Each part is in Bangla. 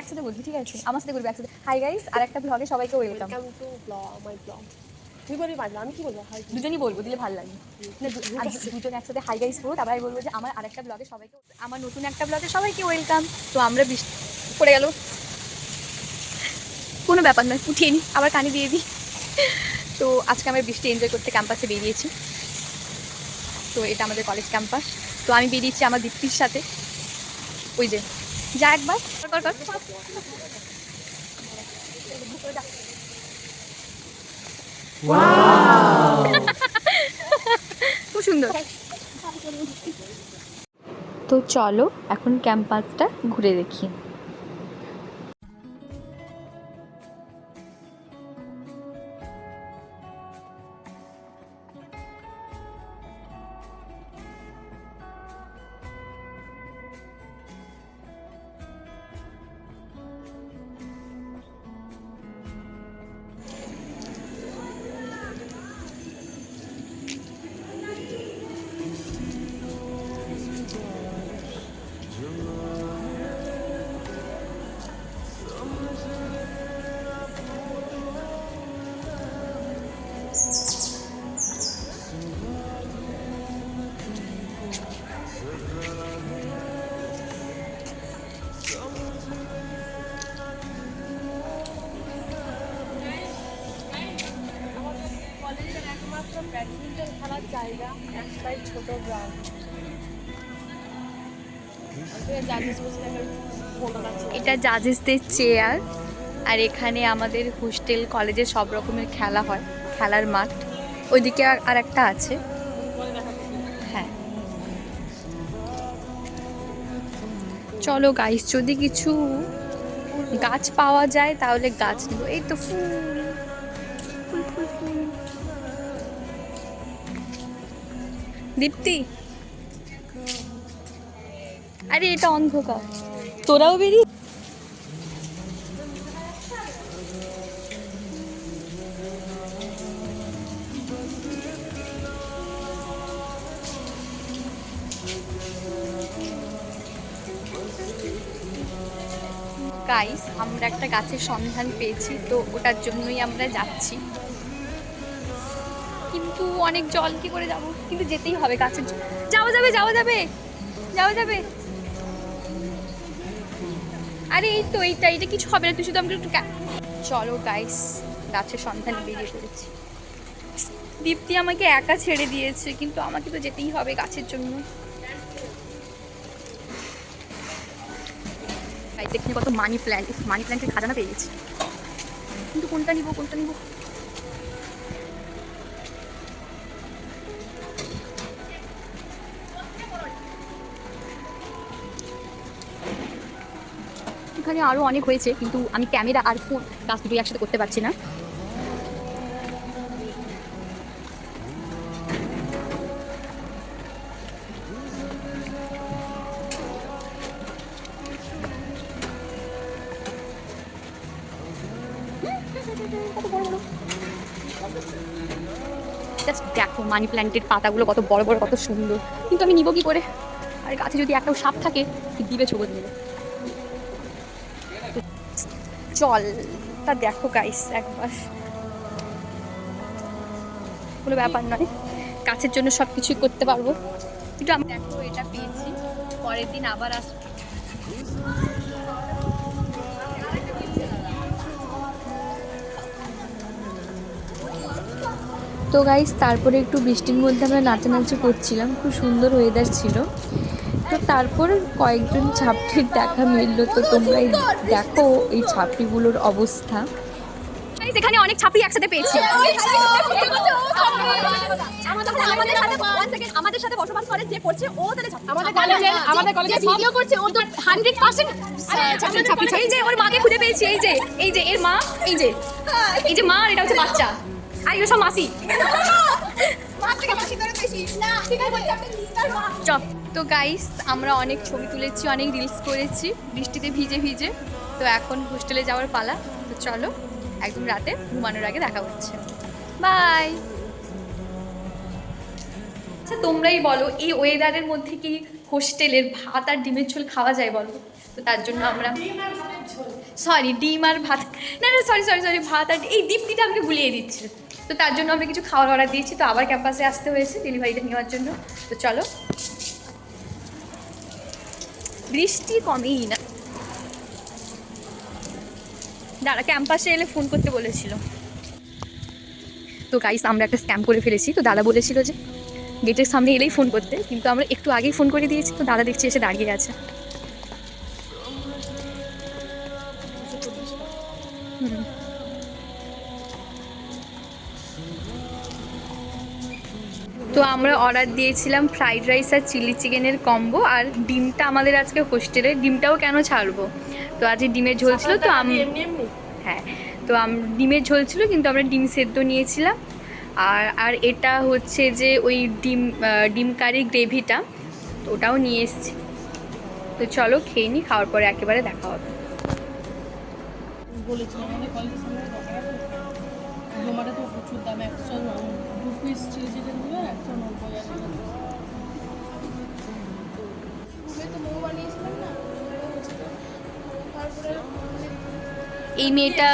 একসাথে বলবি ঠিক আছে? আমার সাথে বলবি একসাথে। হাই গাইস আর একটা ব্লগে সবাইকে welcome welcome to blog my blog তুই বলি পারব আমি কি বলব? হাই দুজনই বলব দিলে ভালো লাগে। না, দুজন একসাথে হাই গাইস করব তারপরে বলব যে আমার আরেকটা ব্লগে সবাইকে আমার নতুন একটা ব্লগে সবাইকে ওয়েলকাম তো আমরা বৃষ্টি পড়ে গেল। কোনো ব্যাপার নয় উঠিয়ে নিই আবার কানে দিয়ে দিই। তো আজকে আমরা বৃষ্টি এনজয় করতে ক্যাম্পাসে বেরিয়েছি। তো এটা আমাদের কলেজ ক্যাম্পাস তো আমি বেরিয়েছি আমার দীপ্তির সাথে। ওই যে যা একবার কর কর কর। খুব সুন্দর। তো চলো এখন ক্যাম্পাসটা ঘুরে দেখি। ব্যাডমিন্টন খেলার জায়গা, একটাই ছোট এটা জাজেসদের চেয়ার আর এখানে আমাদের হোস্টেল কলেজে সব রকমের খেলা হয়, খেলার মাঠ। ওইদিকে আর- একটা আছে। হ্যাঁ। চলো গাইস যদি কিছু গাছ পাওয়া যায় তাহলে গাছ নেব। এই তো ফুল। দীপ্তি? আরে এটা অন্ধকার। তোরাও বেরিয়ে গাইস আমরা একটা গাছের সন্ধান পেয়েছি তো ওটার জন্যই আমরা যাচ্ছি। কিন্তু অনেক জল কি করে যাব? কিন্তু যেতেই হবে জ- যাওয়া যাবে যাওয়া যাবে যাওয়া যাবে। আরে এই তো এইটা এটা কিছু হবে না, তুই শুধু আমাকে একটু চলো গাইস গাছের সন্ধানে বেরিয়ে পড়েছি। দীপ্তি আমাকে একা ছেড়ে দিয়েছে, কিন্তু আমাকে তো যেতেই হবে গাছের জন্য। এখানে কত মানি প্ল্যান্ট মানি প্ল্যান্টের খাজানা পেয়ে গেছি। কিন্তু কোনটা নিব কোনটা নিব? এখানে আরও অনেক হয়েছে, কিন্তু আমি ক্যামেরা আর ফোন কাজ দুটোই একসাথে করতে পারছি না। জাস্ট দেখো মানি প্ল্যান্টের পাতাগুলো কত বড় বড়, কত সুন্দর। কিন্তু আমি নিব কি করে? আর গাছে যদি একটাও সাপ থাকে, দিবে ছবি নেবে চল, তা দেখো গাইস একবার। কোনো ব্যাপার নয়, কাছের জন্য সব কিছুই করতে পারব। কিন্তু আমি দেখো এটা পেয়েছি, পরের দিন আবার আস তো গাইস তারপরে একটু বৃষ্টির মধ্যে আমরা নাচানাচি করছিলাম, খুব সুন্দর ওয়েদার ছিল। তো তারপর কয়েকজন ছাত্রীর দেখা মিললো। তো তোমরাই দেখো এই ছাত্রীগুলোর অবস্থা। এখানে অনেক ছাত্রী একসাথে পেয়েছি। আমাদের সাথে বসবাস করে যে করছে ও তাহলে আমাদের কলেজে আমাদের কলেজে ভিডিও করছে ও তো হান্ড্রেড পার্সেন্ট এই যে ওর মাকে খুঁজে পেয়েছি এই যে এই যে এর মা এই যে। এই যে মা আর এটা হচ্ছে বাচ্চা। আর এগুলো সব মাসি। তো গাইস আমরা অনেক ছবি তুলেছি, অনেক রিলস করেছি, বৃষ্টিতে ভিজে ভিজে। তো এখন হোস্টেলে যাওয়ার পালা। তো চলো, একদম রাতে ঘুমানোর আগে দেখা হচ্ছে। বাই আচ্ছা তোমরাই বলো, এই ওয়েদারের মধ্যে কি হোস্টেলের ভাত আর ডিমের ঝোল খাওয়া যায় বলো? তো তার জন্য আমরা সরি ডিম আর ভাত না না সরি সরি সরি ভাত আর এই দীপ্তিটা আমাকে ভুলিয়ে দিচ্ছিল তো তার জন্য আমরা কিছু খাওয়ার অর্ডার দিয়েছি, তো আবার ক্যাম্পাসে আসতে হয়েছে ডেলিভারিটা নেওয়ার জন্য। তো চলো। বৃষ্টি কমেই না। দাঁড়া ক্যাম্পাসে এলে ফোন করতে বলেছিল। তো গাইস আমরা একটা স্ক্যাম করে ফেলেছি। তো দাদা বলেছিল যে গেটের সামনে এলেই ফোন করতে। কিন্তু আমরা একটু আগেই ফোন করে দিয়েছি, তো দাদা দেখছি এসে দাঁড়িয়ে আছে। হুম। তো আমরা অর্ডার দিয়েছিলাম ফ্রাইড রাইস আর চিলি চিকেনের কম্বো আর ডিমটা আমাদের আজকে হোস্টেলে ডিমটাও কেন ছাড়বো? তো আজকে ডিমের ঝোল ছিল তো আমি হ্যাঁ তো ডিমের ঝোল ছিল কিন্তু আমরা ডিম সেদ্ধ নিয়েছিলাম। আর আর এটা হচ্ছে যে ওই ডিম ডিম কারি গ্রেভিটা তো ওটাও নিয়ে এসেছি। তো চলো খেয়ে নিই খাওয়ার পরে একেবারে দেখা হবে। বলেছিলাম আমাদের কলেজের সামনে জোমাটো তো প্রচুর দাম একশো দু পিস চিলি চিকেন এই মেয়েটা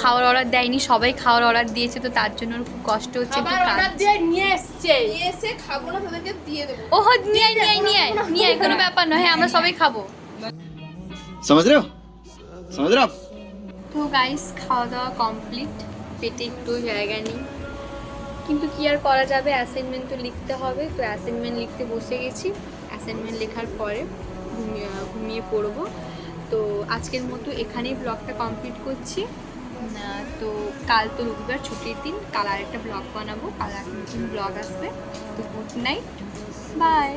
খাওয়ার অর্ডার দেয়নি সবাই খাওয়ার অর্ডার দিয়েছে তো তার জন্য খুব কষ্ট হচ্ছে ও হো নিয়ে নিয়ে নিয়ে নিয়ে কোনো ব্যাপার নয় হ্যাঁ আমরা সবাই খাব। সমাজ রে তো গাইস খাওয়া দাওয়া কমপ্লিট পেটে একটু জায়গা নেই। কিন্তু কি আর করা যাবে অ্যাসাইনমেন্ট তো লিখতে হবে তো অ্যাসাইনমেন্ট লিখতে বসে গেছি। অ্যাসাইনমেন্ট লেখার পরে ঘুমিয়ে ঘুমিয়ে পড়ব। তো আজকের মতো এখানেই ব্লগটা কমপ্লিট করছি। তো কাল তো রবিবার, ছুটির দিন, কাল আরেকটা ব্লগ বানাবো, কাল আর ব্লগ আসবে। তো গুড নাইট বাই